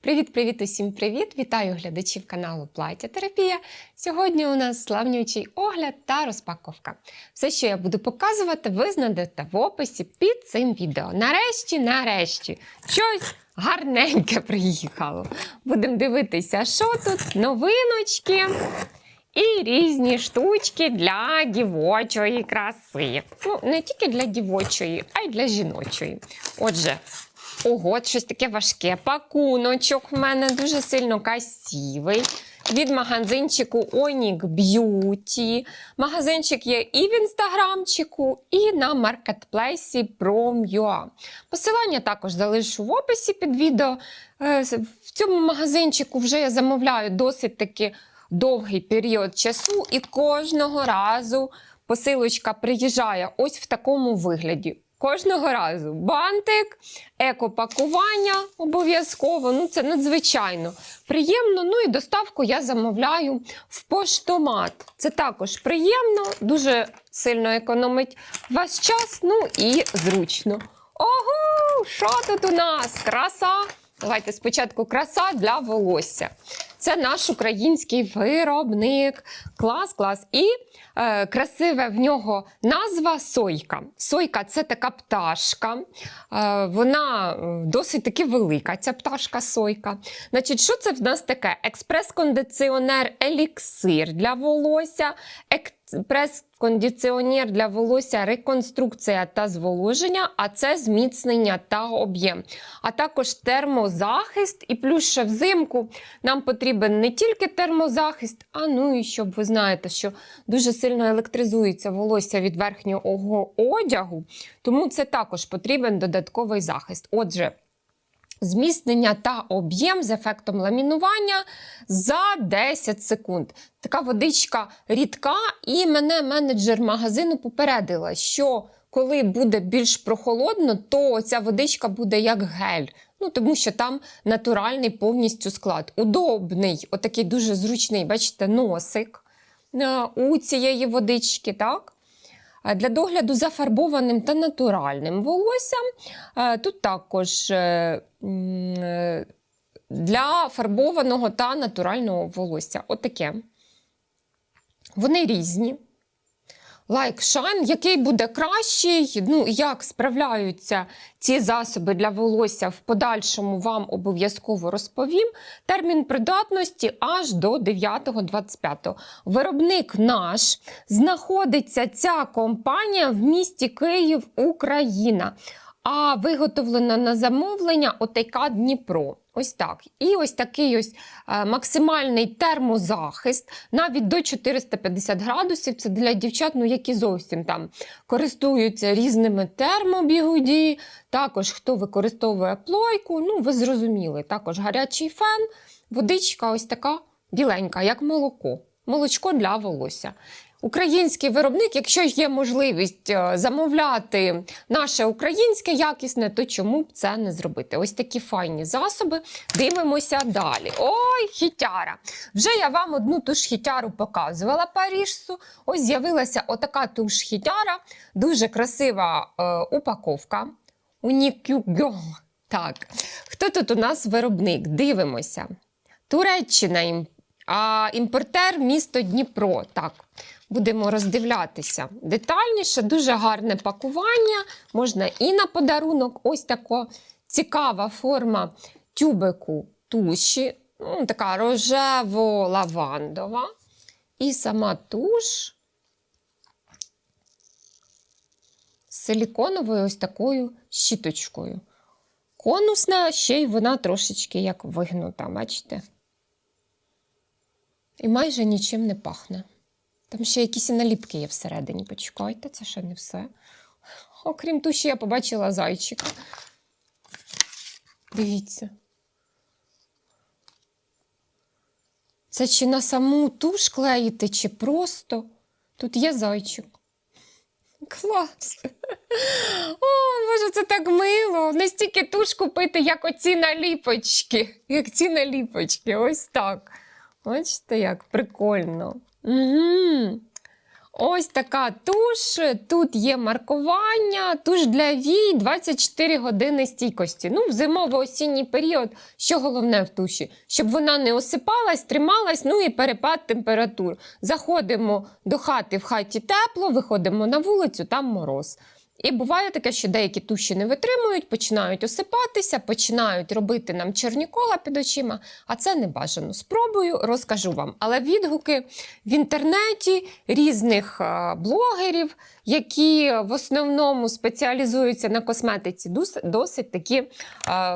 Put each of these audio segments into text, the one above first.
Привіт-привіт усім привіт! Вітаю глядачів каналу Плаття Терапія. Сьогодні у нас славнючий огляд та розпаковка. Все, що я буду показувати, ви знайдете в описі під цим відео. Нарешті, нарешті, щось гарненьке приїхало. Будемо дивитися, що тут, новиночки і різні штучки для дівочої краси. Ну, не тільки для дівочої, а й для жіночої. Отже, Ого, щось таке важке. Пакуночок в мене дуже сильно красивий. Від магазинчику Onyx Beauty. Магазинчик є і в інстаграмчику, і на маркетплейсі Prom.ua. Посилання також залишу в описі під відео. Е, В цьому магазинчику вже я замовляю досить таки довгий період часу, і кожного разу посилочка приїжджає ось в такому вигляді. Кожного разу бантик, екопакування обов'язково. Ну, це надзвичайно приємно. Ну і доставку я замовляю в поштомат. Це також приємно, дуже сильно економить ваш час, ну і зручно. Ого, що тут у нас? Краса! Давайте спочатку краса для волосся. Це наш український виробник. Клас, клас. І е, красиве в нього назва сойка. Сойка це така пташка. Е, вона е, досить таки велика, ця пташка сойка. Значить, що це в нас таке? Експрес-кондиціонер еліксир для волосся. Експрес-кондиціонер для волосся, реконструкція та зволоження, а це зміцнення та об'єм. А також термозахист. І плюс ще взимку нам потрібен не тільки термозахист, а ну і щоб ви знаєте, що дуже сильно електризується волосся від верхнього одягу, тому це також потрібен додатковий захист. Отже, Зміцнення та об'єм з ефектом ламінування за 10 секунд. Така водичка рідка, і мене менеджер магазину попередила, що коли буде більш прохолодно, то ця водичка буде як гель. Ну, тому що там натуральний повністю склад. Удобний, отакий дуже зручний, бачите, носик е, у цієї водички, так? Е, Для догляду за фарбованим та натуральним волоссям. е, Тут також е, для фарбованого та натурального волосся. Отаке. Вони різні. Like Shine, який буде кращий, ну як справляються ці засоби для волосся в подальшому вам обов'язково розповім. Термін придатності аж до 9.25. Виробник наш знаходиться ця компанія в місті Київ, Україна. А виготовлена на замовлення ОТК Дніпро. Ось так. І ось такий ось е, максимальний термозахист, навіть до 450 градусів. Це для дівчат, ну які зовсім там користуються різними термобігуді. Також хто використовує плойку, ну ви зрозуміли. Також гарячий фен, водичка ось така біленька, як молоко. Молочко для волосся. Український виробник, якщо є можливість е, замовляти наше українське якісне, то чому б це не зробити? Ось такі файні засоби. Дивимося далі. Ой, хітяра! Вже я вам одну туш хітяру показувала Паріжсу. Ось з'явилася отака туш хітяра, дуже красива е, упаковка. Унікюгьо. Так, хто тут у нас виробник? Дивимося. Туреччина ім- а імпортер місто Дніпро. Так, будемо роздивлятися детальніше. Дуже гарне пакування. Можна і на подарунок. Ось така цікава форма тюбику туші. Ну, така рожево-лавандова. І сама туш з силіконовою ось такою щіточкою. Конусна, ще й вона трошечки як вигнута, бачите? І майже нічим не пахне. Там ще якісь і наліпки є всередині. Почекайте, це ще не все. Окрім туші, я побачила зайчика. Дивіться. Це чи на саму туш клеїти, чи просто. Тут є зайчик. Клас. О, Боже, це так мило. Не стільки туш купити, як оці наліпочки. Як ці наліпочки. Ось так. Бачите, як прикольно. Угу. Ось така туш. Тут є маркування. Туш для вій 24 години стійкості. Ну, в зимово-осінній період, що головне в туші, щоб вона не осипалась, трималась, ну і перепад температур. Заходимо до хати в хаті тепло, виходимо на вулицю, там мороз. І буває таке, що деякі туші не витримують, починають осипатися, починають робити нам чорні кола під очима, а це не бажано. Спробую, розкажу вам. Але відгуки в інтернеті різних блогерів, які в основному спеціалізуються на косметиці, досить такі е,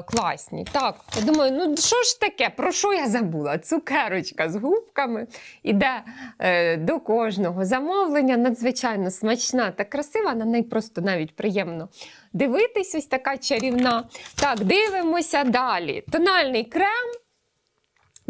класні. Так, я думаю, ну що ж таке? Про що я забула? Цукерочка з губками іде е, до кожного замовлення. Надзвичайно смачна та красива. На неї просто навіть приємно дивитись. Ось така чарівна. Так, дивимося далі. Тональний крем.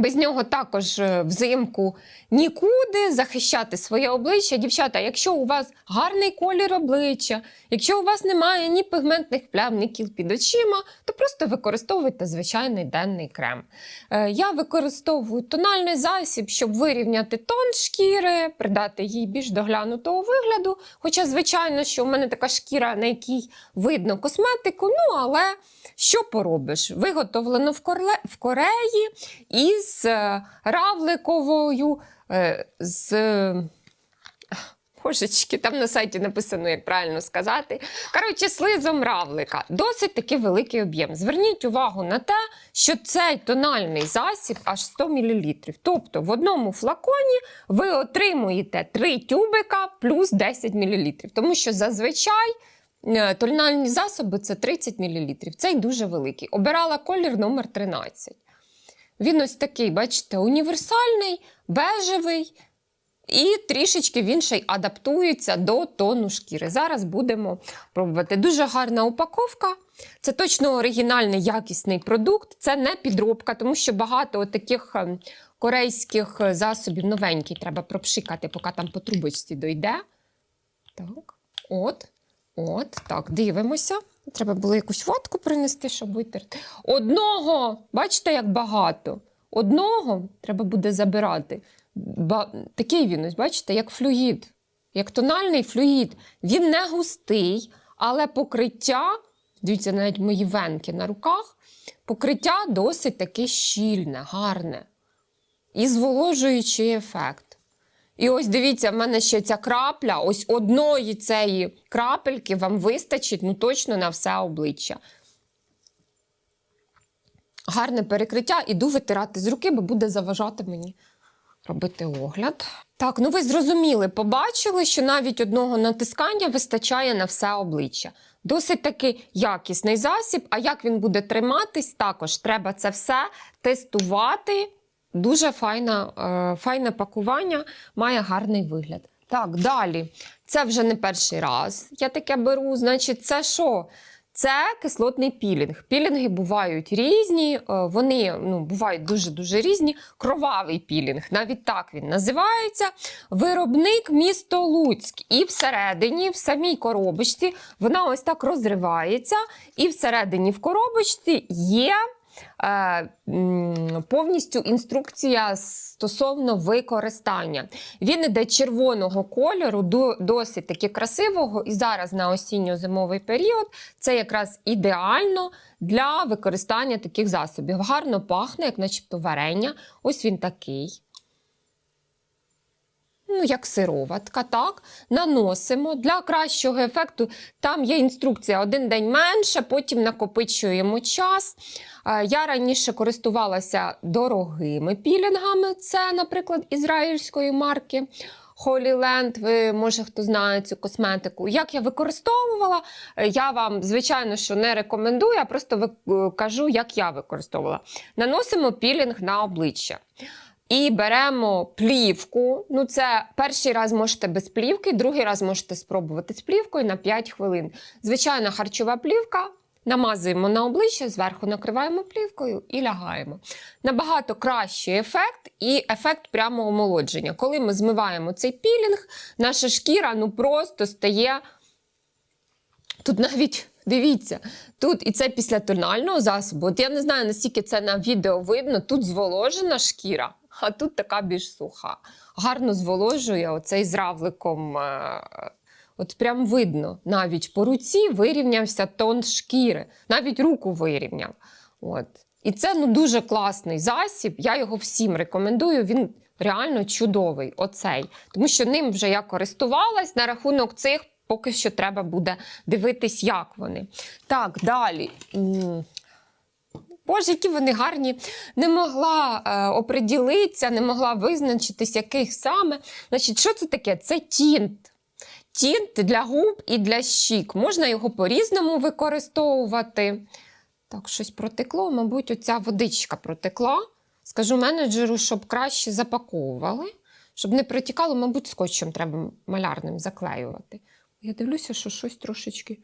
Без нього також е, взимку нікуди захищати своє обличчя. Дівчата, якщо у вас гарний колір обличчя, якщо у вас немає ні пігментних плям, ні кіл під очима, то просто використовуйте звичайний денний крем. Е, Я використовую тональний засіб, щоб вирівняти тон шкіри, придати їй більш доглянутого вигляду. Хоча, звичайно, що в мене така шкіра, на якій видно косметику, ну але що поробиш? Виготовлено в Кореї із е, равликовою, е, з. Божечки, там на сайті написано, як правильно сказати. Коротше, слизом равлика. Досить таки великий об'єм. Зверніть увагу на те, що цей тональний засіб аж 100 мл. Тобто в одному флаконі ви отримуєте 3 тюбика плюс 10 мл. Тому що зазвичай е, тональні засоби це 30 мл. Цей дуже великий. Обирала колір номер 13. Він ось такий, бачите, універсальний, бежевий. І трішечки він ще й адаптується до тону шкіри. Зараз будемо пробувати. Дуже гарна упаковка. Це точно оригінальний якісний продукт. Це не підробка, тому що багато таких ем, корейських засобів новенький треба пропшикати, поки там по трубочці дойде. Так, от, от, так, дивимося. Треба було якусь ватку принести, щоб витерти. Одного, бачите, як багато. Одного треба буде забирати. Ба... Такий він, ось, бачите, як флюїд, як тональний флюїд. Він не густий, але покриття, дивіться, навіть мої венки на руках, покриття досить таке щільне, гарне. І зволожуючий ефект. І ось дивіться, в мене ще ця крапля, ось одної цієї крапельки вам вистачить ну точно на все обличчя. Гарне перекриття, іду витирати з руки, бо буде заважати мені робити огляд. Так, ну ви зрозуміли, побачили, що навіть одного натискання вистачає на все обличчя. Досить таки якісний засіб. А як він буде триматись, також треба це все тестувати. Дуже файна, е, файне пакування, має гарний вигляд. Так, далі. Це вже не перший раз. Я таке беру. Значить, це що? Це кислотний пілінг. Пілінги бувають різні, е, вони ну, бувають дуже-дуже різні. Кровавий пілінг, навіть так він називається. Виробник місто Луцьк. І всередині, в самій коробочці, вона ось так розривається. І всередині в коробочці є повністю інструкція стосовно використання. Він іде червоного кольору, до- досить таки красивого. І зараз на осінньо-зимовий період це якраз ідеально для використання таких засобів. Гарно пахне, як начебто варення. Ось він такий. Ну, як сироватка, так. Наносимо для кращого ефекту. Там є інструкція один день менше, потім накопичуємо час. Е, Я раніше користувалася дорогими пілінгами. Це, наприклад, ізраїльської марки. Holy Land, ви може хто знає цю косметику. Як я використовувала, е, я вам, звичайно, що не рекомендую, я просто е, кажу, як я використовувала. Наносимо пілінг на обличчя. І беремо плівку. Ну, це перший раз можете без плівки, другий раз можете спробувати з плівкою на 5 хвилин. Звичайна харчова плівка. Намазуємо на обличчя, зверху накриваємо плівкою і лягаємо. Набагато кращий ефект і ефект прямо омолодження. Коли ми змиваємо цей пілінг, наша шкіра ну просто стає. Тут навіть дивіться, тут і це після тонального засобу. От я не знаю, наскільки це на відео видно. Тут зволожена шкіра. А тут така більш суха. Гарно зволожує оцей з равликом. е, От прям видно, навіть по руці вирівнявся тон шкіри, навіть руку вирівняв. От. І це ну, дуже класний засіб. Я його всім рекомендую. Він реально чудовий, оцей. Тому що ним вже я користувалась на рахунок цих, поки що треба буде дивитись, як вони. Так, далі. Боже, які вони гарні. Не могла е, оприділитися, не могла визначитись, яких саме. Значить, що це таке? Це тінт. Тінт для губ і для щік. Можна його по-різному використовувати. Так, щось протекло, мабуть, оця водичка протекла. Скажу менеджеру, щоб краще запаковували, щоб не протікало, мабуть, скотчем треба малярним заклеювати. Я дивлюся, що щось трошечки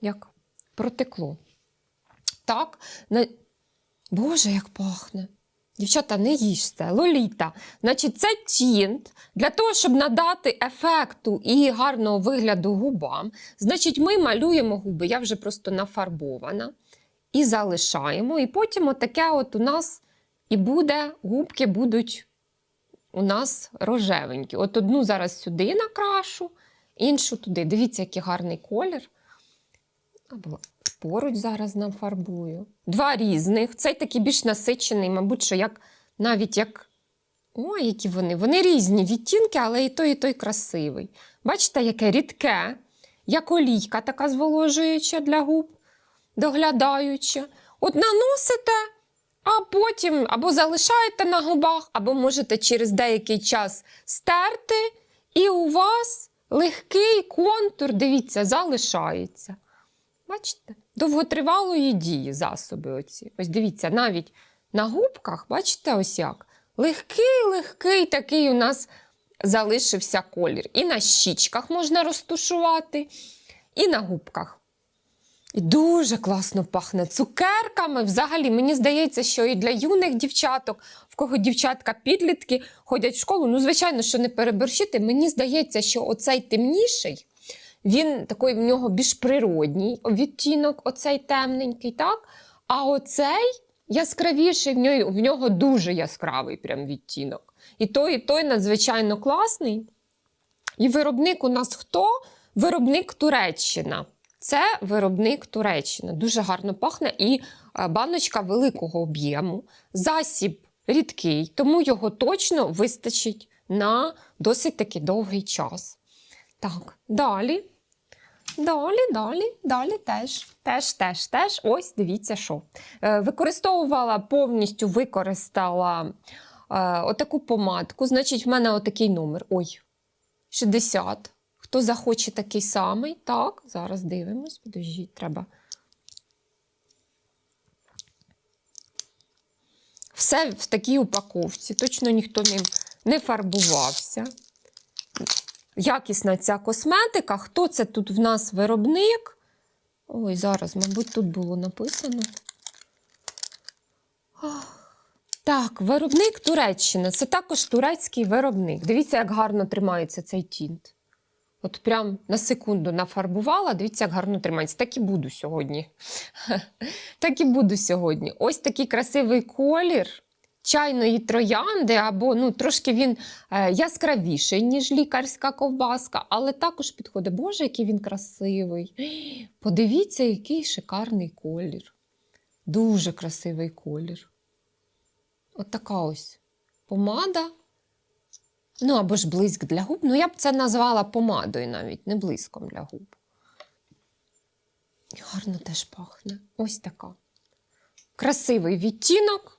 як протекло. Так. Боже, як пахне. Дівчата, не їжте, лоліта. Значить, це тінт для того, щоб надати ефекту і гарного вигляду губам. Значить, ми малюємо губи, я вже просто нафарбована, і залишаємо. І потім отаке от у нас і буде, губки будуть у нас рожевенькі. От одну зараз сюди накрашу, іншу туди. Дивіться, який гарний колір. Поруч зараз нафарбую. Два різних. Цей такий більш насичений, мабуть, що як навіть як. Ой, які вони. Вони різні відтінки, але і той, і той красивий. Бачите, яке рідке, як олійка така зволожуюча для губ, доглядаюча. От наносите, а потім або залишаєте на губах, або можете через деякий час стерти, і у вас легкий контур, дивіться, залишається. Бачите? Довготривалої дії засоби оці. Ось дивіться, навіть на губках, бачите, ось як. Легкий, легкий такий у нас залишився колір. І на щічках можна розтушувати, і на губках. І дуже класно пахне цукерками. Взагалі, мені здається, що і для юних дівчаток, в кого дівчатка підлітки ходять в школу. Ну, звичайно, що не переборщити. Мені здається, що оцей темніший, він такий в нього більш природній відтінок, оцей темненький, так? А оцей яскравіший, в нього, в нього дуже яскравий прям відтінок. І той, і той надзвичайно класний. І виробник у нас хто? Виробник Туреччина. Це виробник Туреччина. Дуже гарно пахне і е, баночка великого об'єму. Засіб рідкий, тому його точно вистачить на досить таки довгий час. Так, далі. Далі, далі, далі теж. Теж, теж, теж. Ось дивіться, що. Е, Використовувала повністю використала е, отаку помадку. Значить, в мене отакий номер. Ой, 60. Хто захоче такий самий? Так, зараз дивимось. Підождіть, треба. Все в такій упаковці. Точно ніхто ним не фарбувався. Якісна ця косметика. Хто це тут в нас виробник? Ой, зараз, мабуть, тут було написано. Так, виробник Туреччина. Це також турецький виробник. Дивіться, як гарно тримається цей тінт. От прям на секунду нафарбувала, дивіться, як гарно тримається. Так і буду сьогодні. Так і буду сьогодні. Ось такий красивий колір чайної троянди, або ну, трошки він е, яскравіший, ніж лікарська ковбаска, але також підходить. Боже, який він красивий. Подивіться, який шикарний колір. Дуже красивий колір. От така ось помада. Ну, або ж блиск для губ. Ну, я б це назвала помадою навіть, не блиском для губ. Гарно теж пахне. Ось така. Красивий відтінок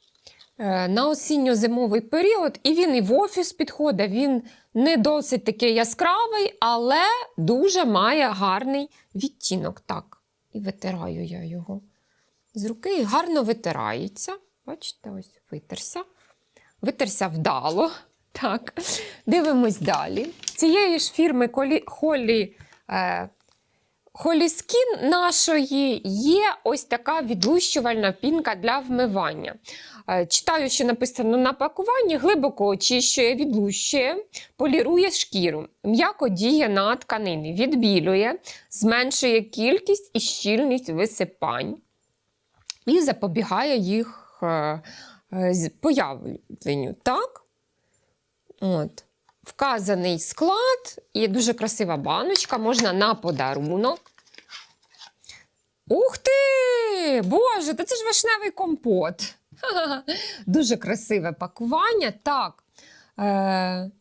на осінньо-зимовий період, і він і в офіс підходить. Він не досить такий яскравий, але дуже має гарний відтінок. Так, і витираю я його з руки і гарно витирається. Бачите, ось витерся. Витерся вдало. Так, дивимось далі. Цієї ж фірми Холі, Холі, е, Холі Скін нашої є ось така відлущувальна пінка для вмивання. Е, читаю, що написано на пакуванні, глибоко очищує, відлущує, полірує шкіру, м'яко діє на тканини, відбілює, зменшує кількість і щільність висипань і запобігає їх е, е, появленню. Так? От. Вказаний склад і дуже красива баночка, можна на подарунок. Ух ти! Боже, та це ж вишневий компот. Дуже красиве пакування. Так. Е-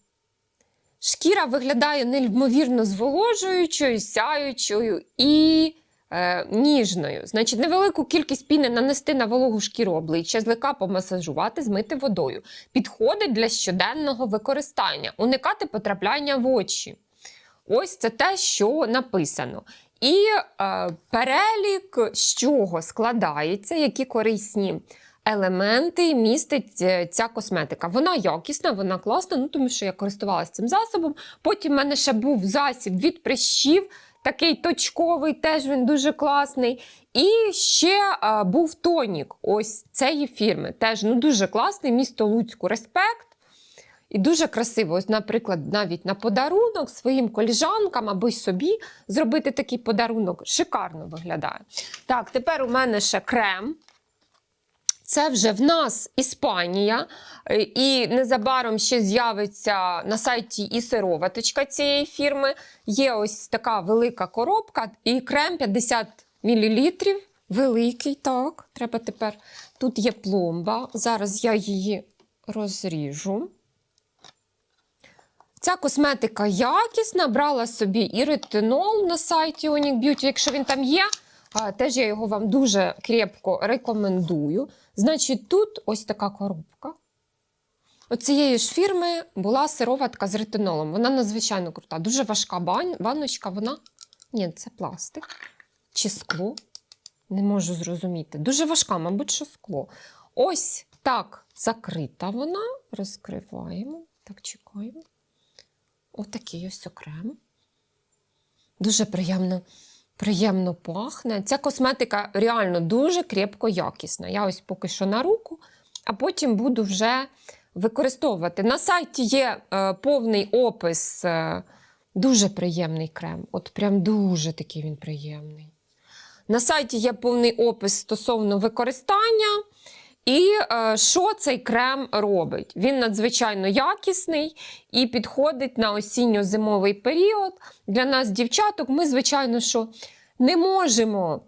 шкіра виглядає неймовірно зволожуючою, сяючою і е, ніжною. Значить, невелику кількість піни нанести на вологу шкіру обличчя, злегка помасажувати, змити водою. Підходить для щоденного використання, уникати потрапляння в очі. Ось це те, що написано. І е, перелік, з чого складається, які корисні елементи містить е, ця косметика. Вона якісна, вона класна, ну тому що я користувалася цим засобом. Потім в мене ще був засіб від прищів, такий точковий, теж він дуже класний. І ще а, був тонік ось цієї фірми. Теж ну, дуже класний, місто Луцьку, респект. І дуже красиво, ось, наприклад, навіть на подарунок своїм коліжанкам або й собі зробити такий подарунок. Шикарно виглядає. Так, тепер у мене ще крем. Це вже в нас Іспанія, е, і незабаром ще з'явиться на сайті і сироваточка цієї фірми. Є ось така велика коробка, і крем 50 мл. Великий, так. Треба тепер. Тут є пломба. Зараз я її розріжу. Ця косметика якісна, брала собі і ретинол на сайті Onic Beauty, якщо він там є. Теж я його вам дуже крепко рекомендую. Значить, тут ось така коробка. Оцієї ж фірми була сироватка з ретинолом. Вона надзвичайно крута. Дуже важка бан- баночка. Вона. Ні, це пластик чи скло. Не можу зрозуміти. Дуже важка, мабуть, що скло. Ось так закрита вона. Розкриваємо. Так, чекаємо. Отакий ось окрем. Дуже приємно, приємно пахне. Ця косметика реально дуже крепко якісна. Я ось поки що на руку, а потім буду вже використовувати. На сайті є е, повний опис, е, дуже приємний крем. От прям дуже такий він приємний. На сайті є повний опис стосовно використання. І е, що цей крем робить? Він надзвичайно якісний і підходить на осінньо-зимовий період. Для нас, дівчаток, ми, звичайно, що не можемо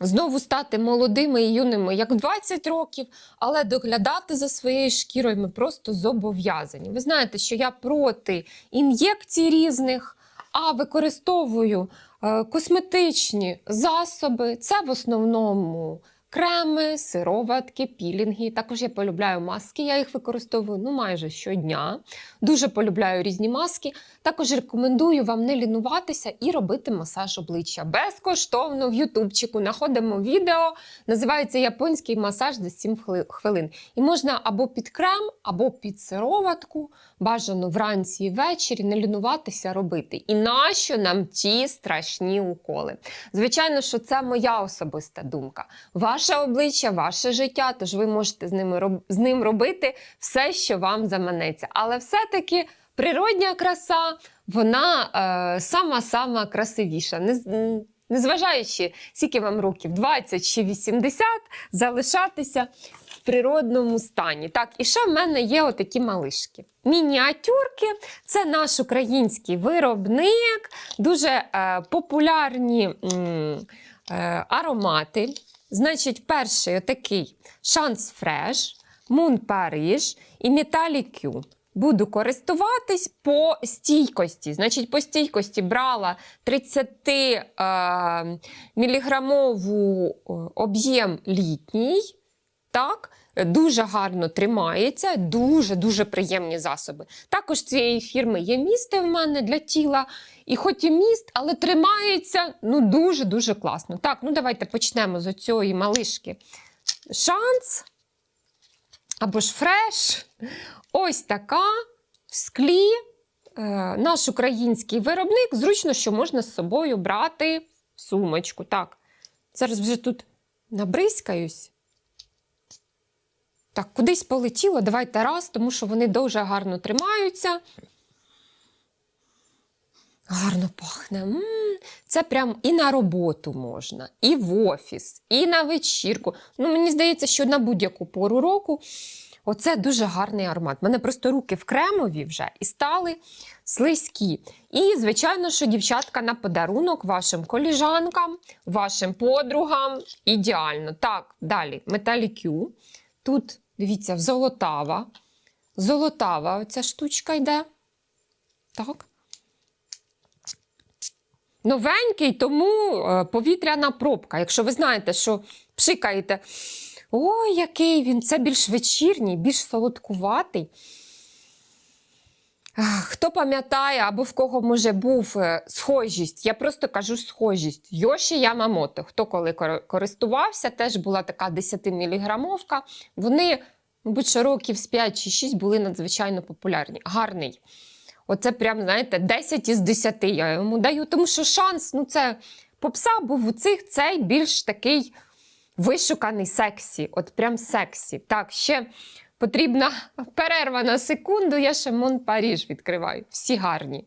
знову стати молодими і юними, як в 20 років, але доглядати за своєю шкірою ми просто зобов'язані. Ви знаєте, що я проти ін'єкцій різних, а використовую е, косметичні засоби. Це в основному креми, сироватки, пілінги. Також я полюбляю маски, я їх використовую ну, майже щодня. Дуже полюбляю різні маски. Також рекомендую вам не лінуватися і робити масаж обличчя. Безкоштовно в Ютубчику знаходимо відео, називається Японський масаж за 7 хвилин. І можна або під крем, або під сироватку, бажано вранці і ввечері не лінуватися робити. І нащо нам ті страшні уколи? Звичайно, що це моя особиста думка. Ваше обличчя, ваше життя, тож ви можете з, ними з ним робити все, що вам заманеться. Але все-таки природня краса, вона е, сама-сама красивіша. Не, Незважаючи, скільки вам років, 20 чи 80, залишатися в природному стані. Так, і ще в мене є отакі малишки. Мініатюрки це наш український виробник, дуже е, популярні е, аромати. Значить, перший отакий Шанс Фреш, Мун Париж і Металі. Буду користуватись по стійкості. Значить, по стійкості брала 30 е, міліграмову е, об'єм літній. Так, дуже гарно тримається, дуже-дуже приємні засоби. Також цієї фірми є місти в мене для тіла. І хоч і міст, але тримається ну, дуже-дуже класно. Так, ну давайте почнемо з цієї малишки. Шанс або ж фреш. Ось така в склі. Е, наш український виробник. Зручно, що можна з собою брати сумочку. Так, зараз вже тут набризкаюсь. Так, кудись полетіло, давайте раз, тому що вони дуже гарно тримаються. Гарно пахне. Це прям і на роботу можна, і в офіс, і на вечірку. Ну, мені здається, що на будь-яку пору року Оце дуже гарний аромат. У мене просто руки в кремові вже і стали слизькі. І, звичайно, що дівчатка на подарунок вашим коліжанкам, вашим подругам. Ідеально. Так, далі. Металікю. Тут, дивіться, золотава. Золотава оця штучка йде. Так. Новенький, тому е, повітряна пробка. Якщо ви знаєте, що пшикаєте, ой, який він, це більш вечірній, більш солодкуватий. Хто пам'ятає, або в кого може був е, схожість, я просто кажу схожість. Йоші Ямамото. Хто коли користувався, теж була така 10-міліграмовка. Вони, мабуть, що років з 5 чи 6 були надзвичайно популярні. Гарний. Оце прям, знаєте, 10 із 10 я йому даю, тому що шанс, ну це попса був у цих цей більш такий вишуканий сексі. От прям сексі. Так, ще потрібна перерва на секунду. Я ще Мон Паріж відкриваю. Всі гарні.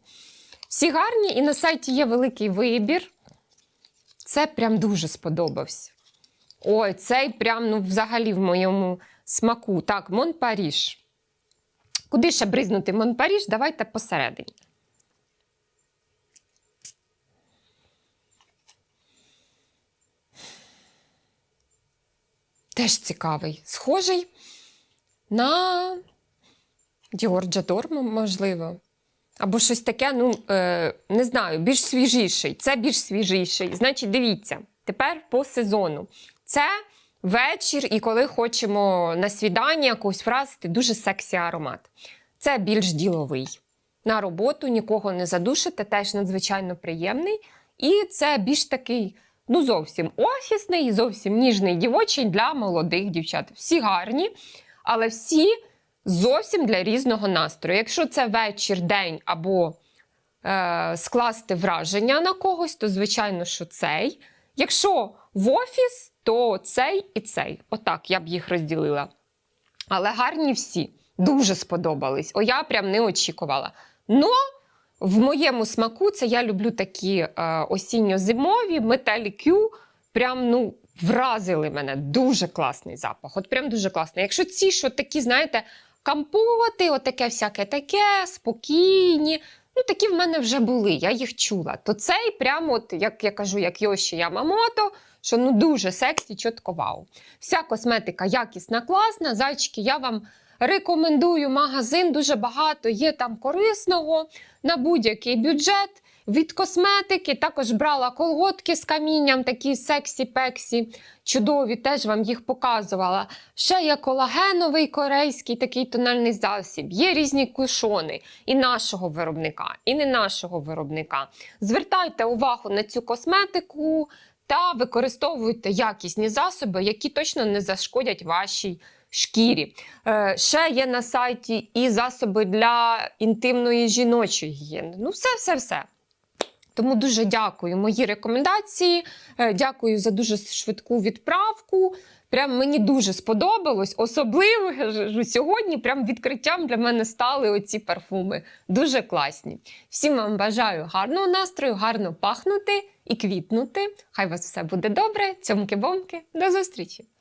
Всі гарні, і на сайті є великий вибір. Це прям дуже сподобався. Ой, цей прям ну, взагалі в моєму смаку. Так, Мон Паріж. Куди ще бризнути Мон Паріж? Давайте посередині. Теж цікавий. Схожий на Діор Джадор, можливо. Або щось таке, ну, е, не знаю, більш свіжіший. Це більш свіжіший. Значить, дивіться, тепер по сезону. Це вечір, і коли хочемо на свідання якусь вразити, дуже сексі аромат. Це більш діловий. На роботу нікого не задушите, теж надзвичайно приємний. І це більш такий, ну зовсім офісний, зовсім ніжний дівочий для молодих дівчат. Всі гарні, але всі зовсім для різного настрою. Якщо це вечір, день або е, скласти враження на когось, то звичайно, що цей. Якщо в офіс, то цей і цей. Отак я б їх розділила. Але гарні всі. Дуже сподобались. О, я прям не очікувала. Но в моєму смаку це я люблю такі е, осінньо-зимові Metallic Q. Прям ну, вразили мене. Дуже класний запах. От прям дуже класний. Якщо ці, що такі, знаєте, компоти, отаке всяке таке, спокійні. Ну, такі в мене вже були, я їх чула. То цей прямо, от, як я кажу, як Йоші Ямамото, що ну дуже сексі, чітко вау. Вся косметика якісна, класна. Зайчики, я вам рекомендую магазин. Дуже багато є там корисного на будь-який бюджет. Від косметики також брала колготки з камінням, такі сексі-пексі, чудові, теж вам їх показувала. Ще є колагеновий корейський такий тональний засіб. Є різні кушони і нашого виробника, і не нашого виробника. Звертайте увагу на цю косметику та використовуйте якісні засоби, які точно не зашкодять вашій шкірі. Е, ще є на сайті і засоби для інтимної жіночої гігієни. Ну, все, все, все. Тому дуже дякую. Мої рекомендації. Е, Дякую за дуже швидку відправку. Прям мені дуже сподобалось. Особливо сьогодні прям відкриттям для мене стали оці парфуми. Дуже класні. Всім вам бажаю гарного настрою, гарно пахнути і квітнути. Хай у вас все буде добре. Цьомки-бомки. До зустрічі!